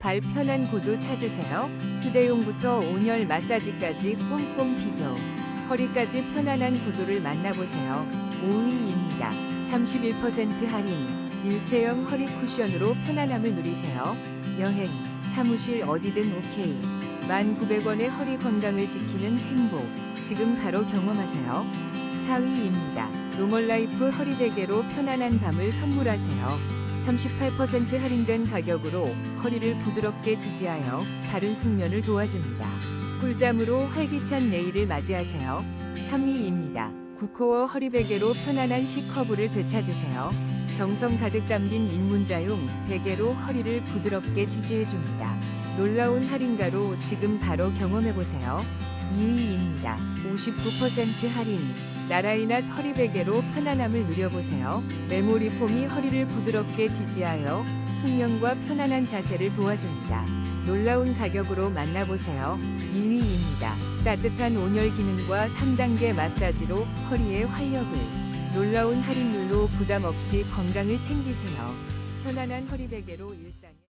발 편한 구두 찾으세요? 휴대용부터 온열 마사지까지 꼼꼼 비교. 허리까지 편안한 구두를 만나보세요. 5위입니다. 31% 할인. 일체형 허리 쿠션으로 편안함을 누리세요. 여행, 사무실 어디든 오케이. 1,900원의 허리 건강을 지키는 행복. 지금 바로 경험하세요. 4위입니다. 로멀라이프 허리 베개로 편안한 밤을 선물하세요. 38% 할인된 가격으로 허리를 부드럽게 지지하여 바른 숙면을 도와줍니다. 꿀잠으로 활기찬 내일을 맞이하세요. 3위입니다. 구코어 허리베개로 편안한 C커브를 되찾으세요. 정성 가득 담긴 입문자용 베개로 허리를 부드럽게 지지해줍니다. 놀라운 할인가로 지금 바로 경험해보세요. 2위입니다. 59% 할인. 나라이낫 허리 베개로 편안함을 누려보세요. 메모리 폼이 허리를 부드럽게 지지하여 숙면과 편안한 자세를 도와줍니다. 놀라운 가격으로 만나보세요. 2위입니다. 따뜻한 온열 기능과 3단계 마사지로 허리의 활력을. 놀라운 할인율로 부담 없이 건강을 챙기세요. 편안한 허리 베개로 일상에